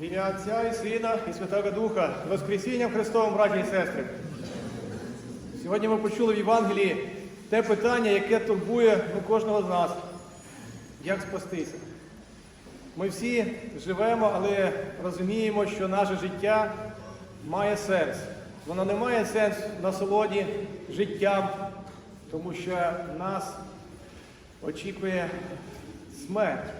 В ім'я Отця і Сина і Святого Духа, Воскресінням Христовим, браті і сестри. Сьогодні ми почули в Євангелії те питання, яке турбує ну, кожного з нас. Як спастися? Ми всі живемо, але розуміємо, що наше життя має сенс. Воно не має сенс в насолоді життям, тому що нас очікує смерть,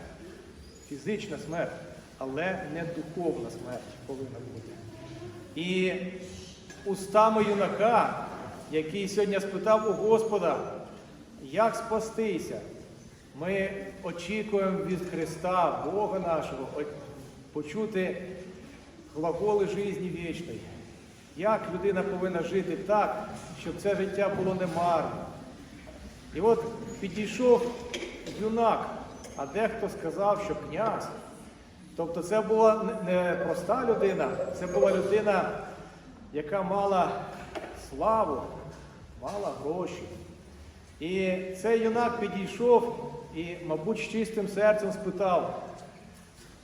фізична смерть, але не духовна смерть повинна бути. І устами юнака, який сьогодні спитав у Господа, як спастися, ми очікуємо від Христа, Бога нашого, почути глаголи житті вічної. Як людина повинна жити так, щоб це життя було немарне. І от підійшов юнак, а дехто сказав, що князь. Тобто це була не- проста людина, це була людина, яка мала славу, мала гроші. І цей юнак підійшов і, мабуть, з чистим серцем спитав,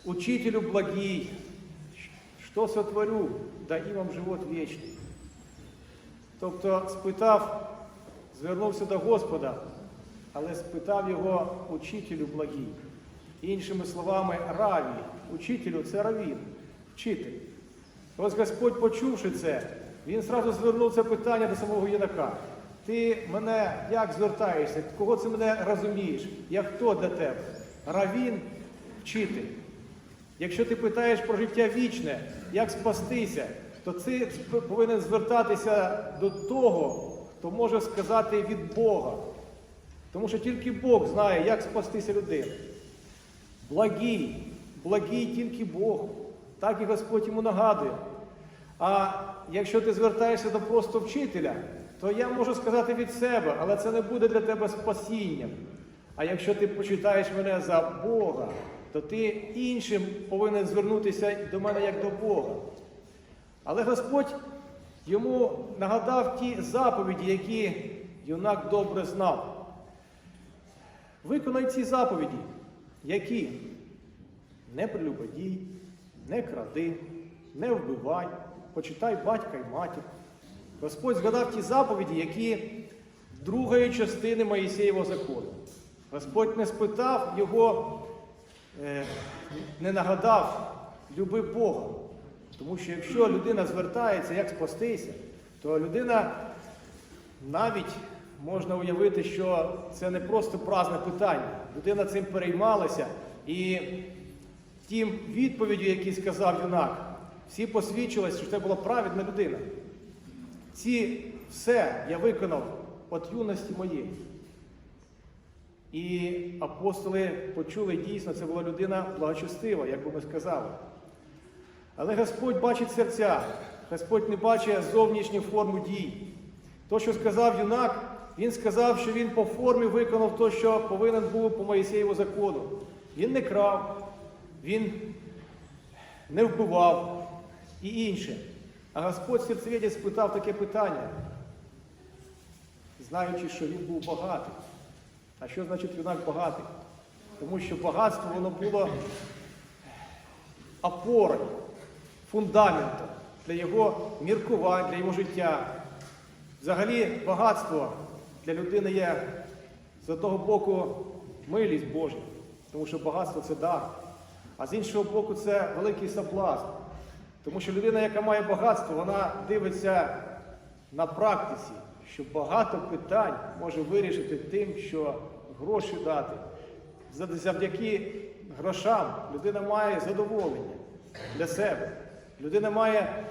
учителю благий, що сотворю, дай вам живот вічний. Тобто спитав, звернувся до Господа, але спитав його учителю благий. Іншими словами, раві. Учителю це равін, вчитель. Ось Господь, почувши це, він зразу звернув це питання до самого юнака. Ти мене як звертаєшся? Кого це мене розумієш? Я хто для тебе? Равін, вчитель. Якщо ти питаєш про життя вічне, як спастися, то ти повинен звертатися до того, хто може сказати від Бога. Тому що тільки Бог знає, як спастися людину. Благий, благий тільки Бог. Так і Господь йому нагадує. А якщо ти звертаєшся до просто вчителя, то я можу сказати від себе, але це не буде для тебе спасінням. А якщо ти почитаєш мене за Бога, то ти іншим повинен звернутися до мене як до Бога. Але Господь йому нагадав ті заповіді, які юнак добре знав. Виконай ці заповіді, які не прелюбодій, не кради, не вбивай, почитай батька й матір. Господь згадав ті заповіді, які другої частини Моїсеєвого закону. Господь не спитав його, е, не нагадав, люби Бога. Тому що якщо людина звертається, як спастися, то людина навіть можна уявити, що це не просто праздне питання. Людина цим переймалася і тим відповіддю, які сказав юнак, всі посвідчилися, що це була праведна людина. Ці все я виконав від юності моєї. І апостоли почули дійсно, це була людина благочестива, як би ми сказали. Але Господь бачить серця, Господь не бачить зовнішню форму дій. То, що сказав юнак, він сказав, що він по формі виконав те, що повинен був по Моїсеєву закону. Він не крав, він не вбивав і інше. А Господь серцевіді спитав таке питання, знаючи, що він був багатий. А що значить юнак багатий? Тому що багатство воно було опорою, фундаментом для його міркувань, для його життя. Взагалі, багатство для людини є з одного боку милість Божа, тому що багатство це дар. А з іншого боку, це великий соблазн. Тому що людина, яка має багатство, вона дивиться на практиці, що багато питань може вирішити тим, що гроші дати. Завдяки грошам людина має задоволення для себе. Людина має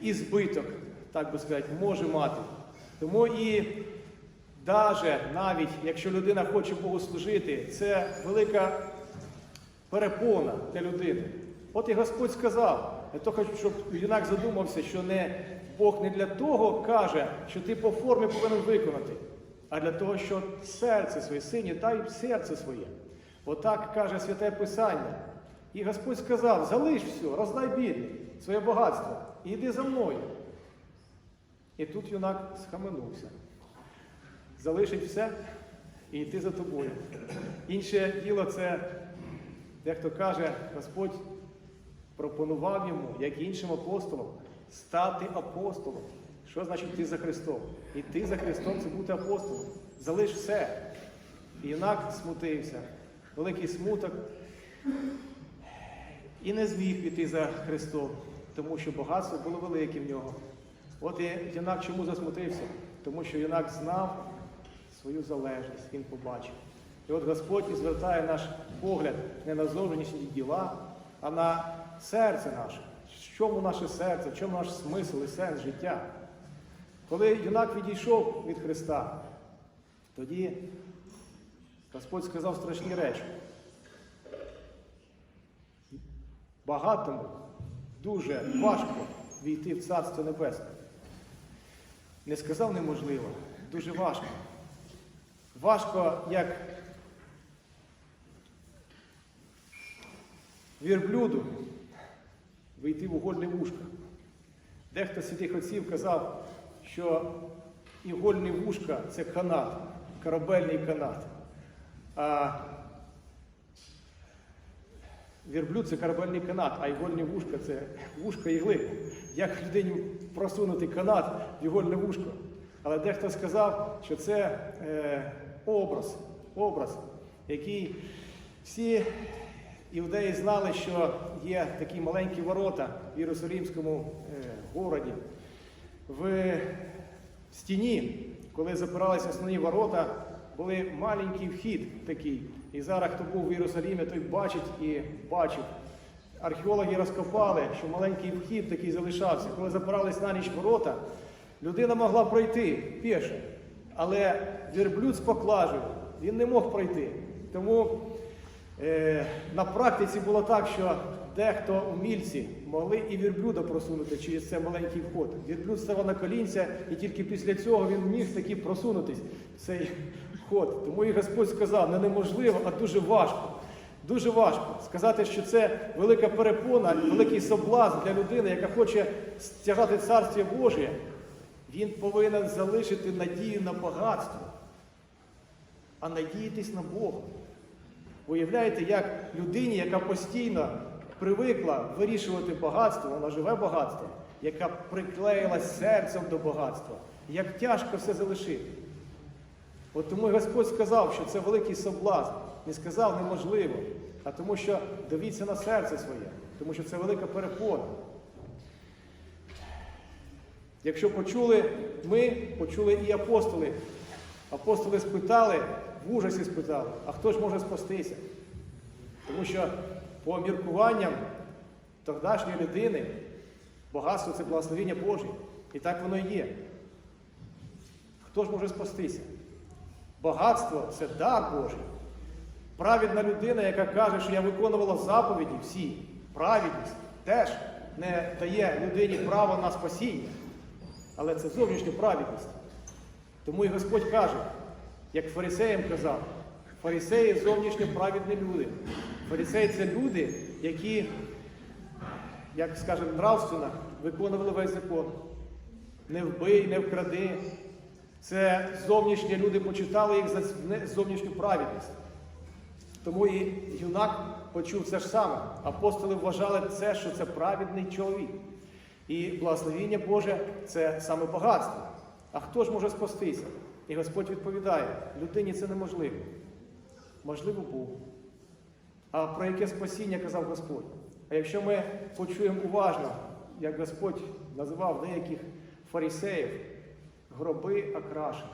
і збиток, так би сказати, може мати. Тому і даже навіть якщо людина хоче Богу служити, це велика перепона для людини. От і Господь сказав, я то хочу, щоб юнак задумався, що не Бог не для того каже, що ти по формі повинен виконати, а для того, що серце своє, сині, дай серце своє. Отак каже Святе Писання. І Господь сказав: залиш все, роздай бідний, своє багатство, і йди за мною. І тут юнак схаменувся. Залишить все і йти за тобою. Інше діло це, дехто каже, Господь пропонував йому, як і іншим апостолам, стати апостолом. Що значить йти за Христом? Іти за Христом це бути апостолом. Залиш все. І юнак смутився. Великий смуток. І не зміг піти за Христом, тому що багатство було велике в нього. От і юнак чому засмутився? Тому що юнак знав свою залежність, він побачив. І от Господь і звертає наш погляд не на зовнішні діла, а на серце наше. В чому наше серце, в чому наш смисл і сенс життя? Коли юнак відійшов від Христа, тоді Господь сказав страшні речі. Багатому дуже важко війти в Царство Небесне. Не сказав неможливо, дуже важко. Важко, як вірблюду вийти в угольне вушко. Дехто з святих отців казав, що ігольне вушка це канат, корабельний канат. А Вірблюд це корабельний канат, а ігольне вушка це вушка ігли. Як людині просунути канат в ігольне вушко? Але дехто сказав, що це е, образ, образ, який всі іудеї знали, що є такі маленькі ворота в Єрусалімському е, городі. В стіні, коли запиралися основні ворота, були маленький вхід такий. І зараз, хто був в Єрусалімі, той бачить і бачив. Археологи розкопали, що маленький вхід такий залишався. Коли запирались на ніч ворота, людина могла пройти піше. Але вірблюд з поклажею, він не мог пройти. Тому на практиці було так, що дехто умільці могли і вірблюда просунути через цей маленький вход. Вірблюд ставав на колінця, і тільки після цього він міг таки просунутись цей вход. Тому і Господь сказав, не неможливо, а дуже важко. Дуже важко сказати, що це велика перепона, великий соблазн для людини, яка хоче стягати царство Божє. Він повинен залишити надію на багатство, а надіятись на Бога. Уявляєте, як людині, яка постійно привикла вирішувати багатство, вона живе багатство, яка приклеїлась серцем до багатства, як тяжко все залишити. От тому Господь сказав, що це великий соблазн. Не сказав неможливо, а тому, що дивіться на серце своє, тому що це велика перепона. Якщо почули ми, почули і апостоли. Апостоли спитали, в ужасі спитали, а хто ж може спастися? Тому що по міркуванням тогдашньої людини багатство це благословення Боже. І так воно і є. Хто ж може спастися? Багатство це дар Божий. Праведна людина, яка каже, що я виконувала заповіді всі, праведність теж не дає людині право на спасіння. Але це зовнішня праведність. Тому і Господь каже, як фарисеям казав, фарисеї зовнішньо праведні люди. Фарисеї це люди, які, як скажемо, нравственно виконували весь закон. Не вбий, не вкради. Це зовнішні люди почитали їх за зовнішню праведність. Тому і юнак почув це ж саме. Апостоли вважали це, що це праведний чоловік. І благословіння Боже це саме багатство. А хто ж може спастися? І Господь відповідає, людині це неможливо. Можливо, Богу. А про яке спасіння казав Господь? А якщо ми почуємо уважно, як Господь називав деяких фарисеїв, гроби окрашені,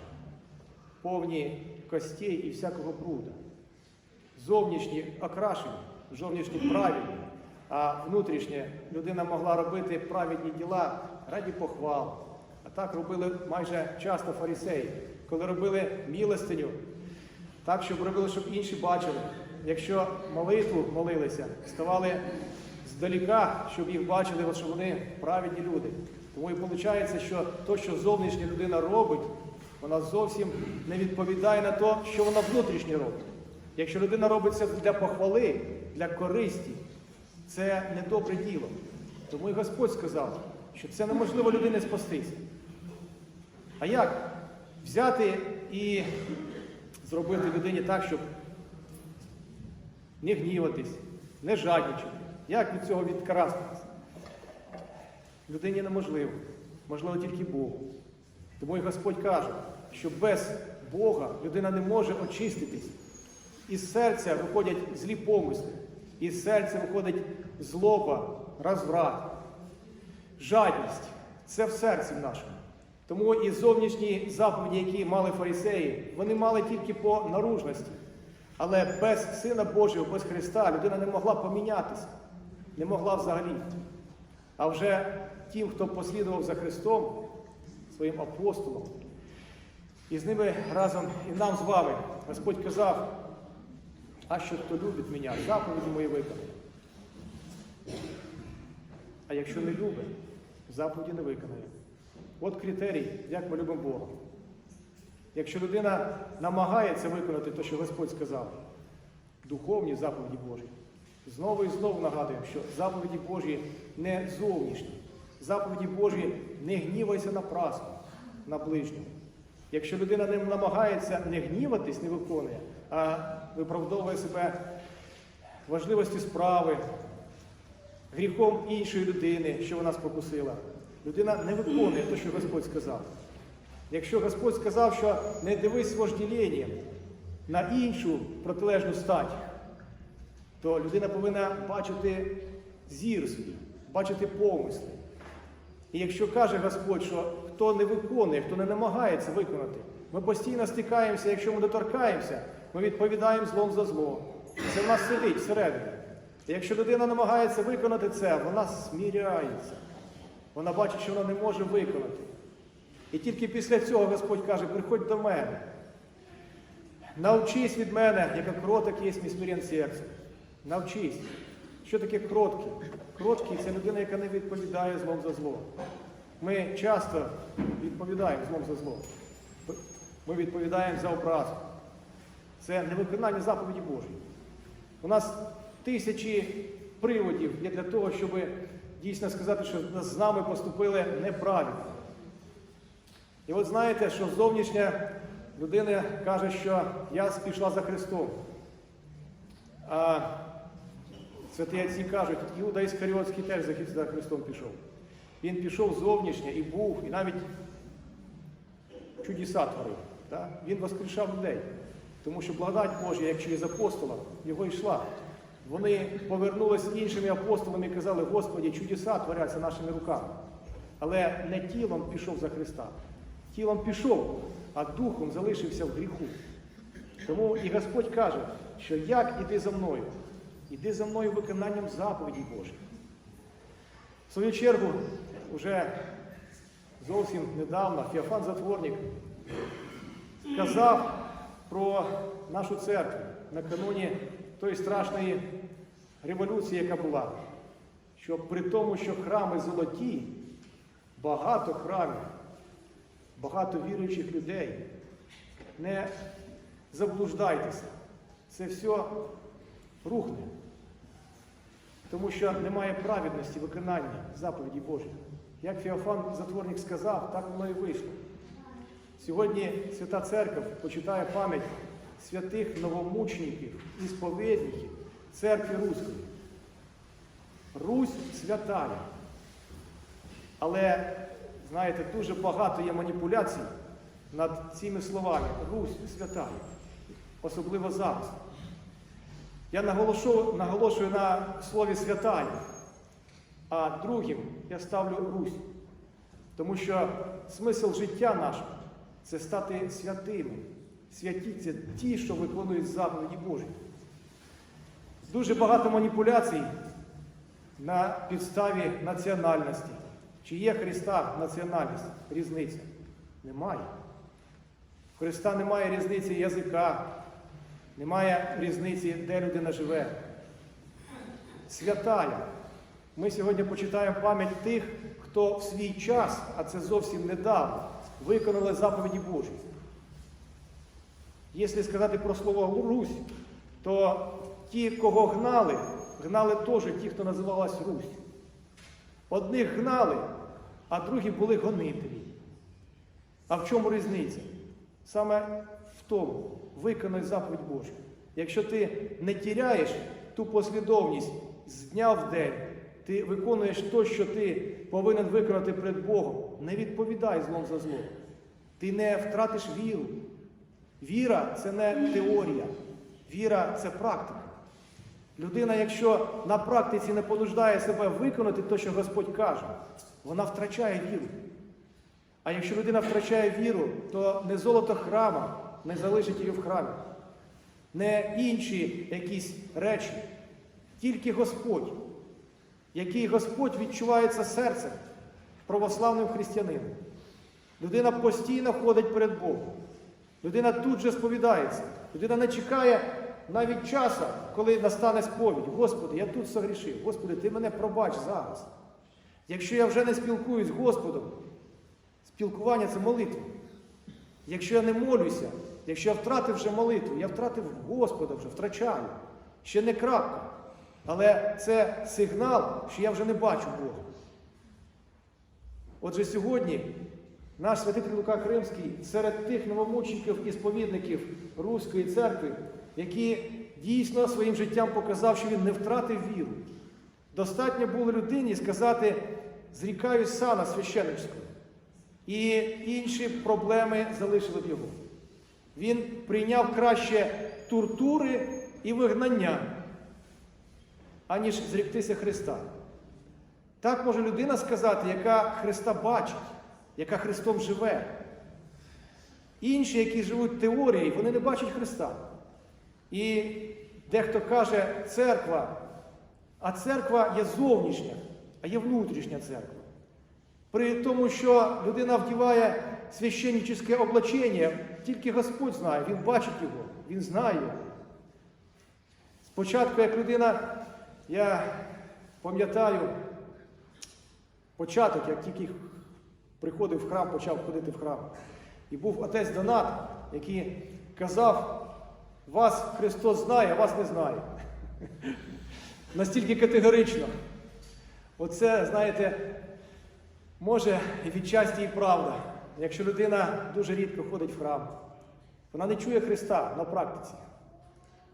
повні костей і всякого бруда. Зовнішні окрашені, зовнішні правильні, а внутрішнє людина могла робити праведні діла раді похвал. А так робили майже часто фарисеї, коли робили милостиню, так, щоб робили, щоб інші бачили. Якщо молитву молилися, ставали здаліка, щоб їх бачили, що вони праведні люди. Тому і виходить, що те, що зовнішня людина робить, вона зовсім не відповідає на те, що вона внутрішнє робить. Якщо людина робить це для похвали, для користі, це не добре діло. Тому і Господь сказав, що це неможливо людини спастися. А як взяти і зробити людині так, щоб не гніватись, не жадничати, Як від цього відкрастися? Людині неможливо, можливо тільки Богу. Тому і Господь каже, що без Бога людина не може очиститись. Із серця виходять злі помисли, із серця виходить злоба, розврат, жадність. Це в серці нашому. Тому і зовнішні заповіді, які мали фарисеї, вони мали тільки по наружності. Але без Сина Божого, без Христа людина не могла помінятися, не могла взагалі. А вже тим, хто послідував за Христом, своїм апостолом, і з ними разом і нам з вами Господь казав, а що хто любить мене, заповіді мої виконає. А якщо не любить, заповіді не виконає. От критерій, як ми любимо Бога. Якщо людина намагається виконати те, що Господь сказав, духовні заповіді Божі, знову і знову нагадуємо, що заповіді Божі не зовнішні. Заповіді Божі не гнівайся напрасно, на ближнього. Якщо людина не намагається не гніватись, не виконує, а виправдовує себе важливості справи, гріхом іншої людини, що вона спокусила, людина не виконує те, що Господь сказав. Якщо Господь сказав, що не дивись з на іншу протилежну стать, то людина повинна бачити зір свій, бачити помисли. І якщо каже Господь, що хто не виконує, хто не намагається виконати, ми постійно стикаємося, якщо ми доторкаємося, ми відповідаємо злом за зло. Це в нас сидить всередині. І якщо людина намагається виконати це, вона сміряється. Вона бачить, що вона не може виконати. І тільки після цього Господь каже, приходь до мене. Навчись від мене, яка кроток є мій серце. Навчись. Що таке кроткий? Кроткий це людина, яка не відповідає злом за зло. Ми часто відповідаємо злом за зло. Ми відповідаємо за образу. Це невиконання заповіді Божої. У нас тисячі приводів є для того, щоб дійсно сказати, що з нами поступили неправильно. І от знаєте, що зовнішня людина каже, що я пішла за Христом. А святі отці кажуть, Іуда Іскаріотський теж за Христом пішов. Він пішов зовнішнє і був, і навіть чудеса творив. Так? Він воскрешав людей. Тому що благодать Божа, як через апостола, його йшла. Вони повернулися іншими апостолами і казали, Господі, чудеса творяться нашими руками. Але не тілом пішов за Христа. Тілом пішов, а духом залишився в гріху. Тому і Господь каже, що як іди за мною, іди за мною виконанням заповідей Божих. В свою чергу, вже зовсім недавно Феофан Затворник сказав про нашу церкву накануні тої страшної революції, яка була, що при тому, що храми золоті, багато храмів, багато віруючих людей, не заблуждайтеся, це все рухне. Тому що немає праведності виконання заповіді Божих. Як Феофан Затворник сказав, так воно і вийшло. Сьогодні Свята Церква почитає пам'ять святих новомучеників і сповідників церкви Руської. Русь святая. Але, знаєте, дуже багато є маніпуляцій над цими словами. Русь святая. Особливо зараз. Я наголошу, наголошую на слові святая, а другим я ставлю Русь. Тому що смисл життя нашого це стати святими. Святі це ті, що виконують заповіді Божі. Дуже багато маніпуляцій на підставі національності. Чи є Христа національність? Різниця? Немає. В Христа немає різниці язика, немає різниці, де людина живе. Святая. Ми сьогодні почитаємо пам'ять тих, хто в свій час, а це зовсім недавно, виконали заповіді Божі. Якщо сказати про слово Русь, то ті, кого гнали, гнали теж ті, хто називалась Русь. Одних гнали, а другі були гонителі. А в чому різниця? Саме в тому, виконай заповідь Божу. Якщо ти не тіряєш ту послідовність з дня в день ти виконуєш те, що ти повинен виконати перед Богом, не відповідай злом за зло. Ти не втратиш віру. Віра це не теорія, віра це практика. Людина, якщо на практиці не понуждає себе виконати те, що Господь каже, вона втрачає віру. А якщо людина втрачає віру, то не золото храма не залишить її в храмі, не інші якісь речі, тільки Господь, який Господь відчувається серцем православним християнином. Людина постійно ходить перед Богом. Людина тут же сповідається. Людина не чекає навіть часу, коли настане сповідь. Господи, я тут согрішив. Господи, ти мене пробач зараз. Якщо я вже не спілкуюсь з Господом, спілкування це молитва. Якщо я не молюся, якщо я втратив вже молитву, я втратив Господа вже, втрачаю. Ще не крапка. Але це сигнал, що я вже не бачу Бога. Отже, сьогодні наш святитель Лука Кримський серед тих новомучеників і сповідників Руської церкви, які дійсно своїм життям показав, що він не втратив віру. Достатньо було людині сказати, зрікаюсь сана священницького. І інші проблеми залишили б його. Він прийняв краще тортури і вигнання, аніж зріктися Христа. Так може людина сказати, яка Христа бачить, яка Христом живе. Інші, які живуть теорією, вони не бачать Христа. І дехто каже церква, а церква є зовнішня, а є внутрішня церква. При тому, що людина вдіває священническе облачення, тільки Господь знає, Він бачить його, Він знає його. Спочатку, як людина, я пам'ятаю початок, як тільки приходив в храм, почав ходити в храм. І був отець Донат, який казав, вас Христос знає, а вас не знає. Настільки категорично. Оце, знаєте, може і відчасті і правда. Якщо людина дуже рідко ходить в храм, вона не чує Христа на практиці.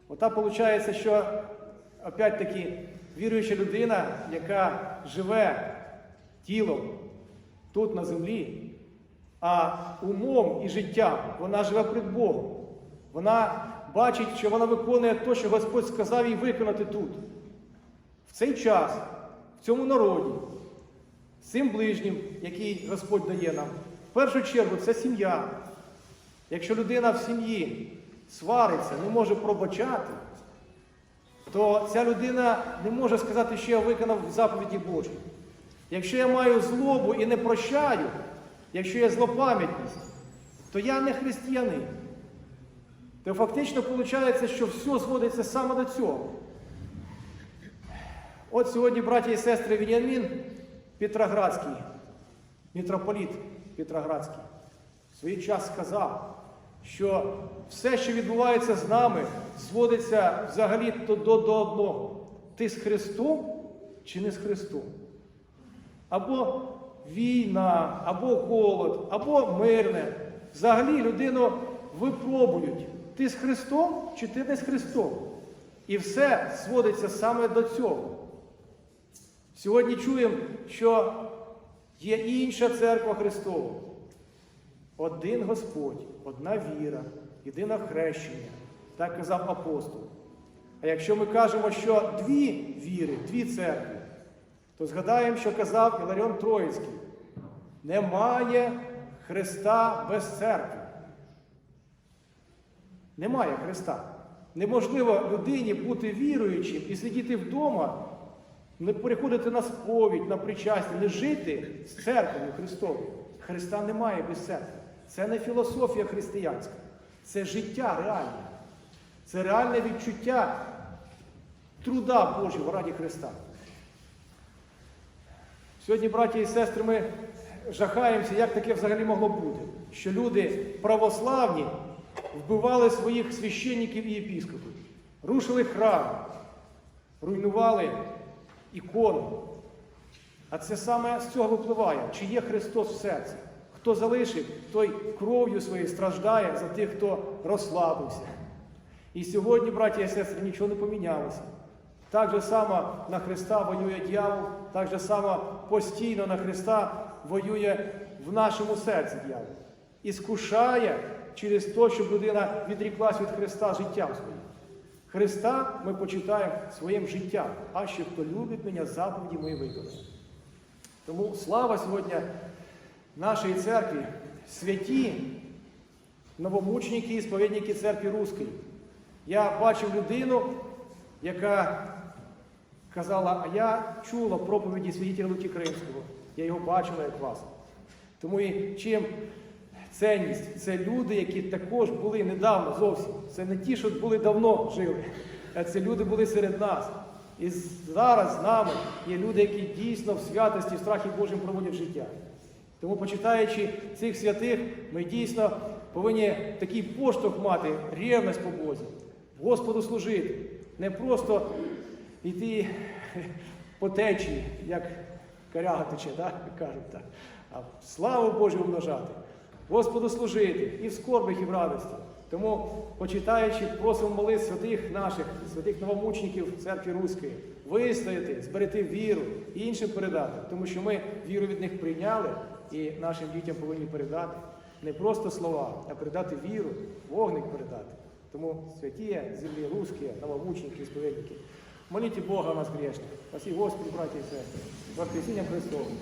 Ота виходить, що опять-таки віруюча людина, яка живе тілом тут на землі, а умом і життям вона живе перед Богом. Вона бачить, що вона виконує те, що Господь сказав їй виконати тут. В цей час, в цьому народі, з цим ближнім, який Господь дає нам. В першу чергу це сім'я. Якщо людина в сім'ї свариться, не може пробачати, то ця людина не може сказати, що я виконав заповіді Божі. Якщо я маю злобу і не прощаю, якщо є злопам'ятність, то я не християнин. То фактично виходить, що все зводиться саме до цього. От сьогодні, браті і сестри, Веніамін Петроградський, митрополіт Петроградський, в свій час сказав, що все, що відбувається з нами, зводиться взагалі до, до одного. Ти з Христом чи не з Христом? Або війна, або голод, або мирне. Взагалі людину випробують. Ти з Христом чи ти не з Христом? І все зводиться саме до цього. Сьогодні чуємо, що є інша церква Христова. Один Господь, одна віра, єдине хрещення, так казав апостол. А якщо ми кажемо, що дві віри, дві церкви, то згадаємо, що казав Іларіон Троїцький. Немає Христа без церкви. Немає Христа. Неможливо людині бути віруючим і сидіти вдома, не переходити на сповідь, на причастя, не жити з церквою Христовою. Христа немає без церкви. Це не філософія християнська, це життя реальне. Це реальне відчуття труда Божого раді Христа. Сьогодні, браті і сестри, ми жахаємося, як таке взагалі могло бути, що люди православні вбивали своїх священників і єпіскопів, рушили храм, руйнували ікону. А це саме з цього випливає, чи є Христос в серці. Хто залишив, той кров'ю своєю страждає за тих, хто розслабився. І сьогодні, браті і сестри, нічого не помінялося. Так же само на Христа воює дьявол, так же само постійно на Христа воює в нашому серці дьявол. І скушає через те, щоб людина відріклась від Христа життям своїм. Христа ми почитаємо своїм життям, а що хто любить мене, заповіді мої виконає. Тому слава сьогодні нашої церкві, святі новомученики і сповідники церкви Руської. Я бачив людину, яка казала, а я чула проповіді святителя Луки Кримського. Я його бачила як вас. Тому і чим цінність це люди, які також були недавно зовсім. Це не ті, що були давно жили, а це люди були серед нас. І зараз з нами є люди, які дійсно в святості, в страхі Божим проводять життя. Тому, почитаючи цих святих, ми дійсно повинні такий поштовх мати, рівність по Бозі, Господу служити, не просто йти по течії, як коряга тече, да? кажуть так, а славу Божу умножати, Господу служити і в скорбих, і в радості. Тому, почитаючи, просимо молитв святих наших, святих новомучників церкви Руської, вистояти, зберегти віру і іншим передати, тому що ми віру від них прийняли і нашим дітям повинні передати не просто слова, а передати віру, вогник передати. Тому святі землі русські, новомучники, сповідники, моліть Бога нас грешних. Спасі Господи, браті і сестри, з Воскресінням Христовим.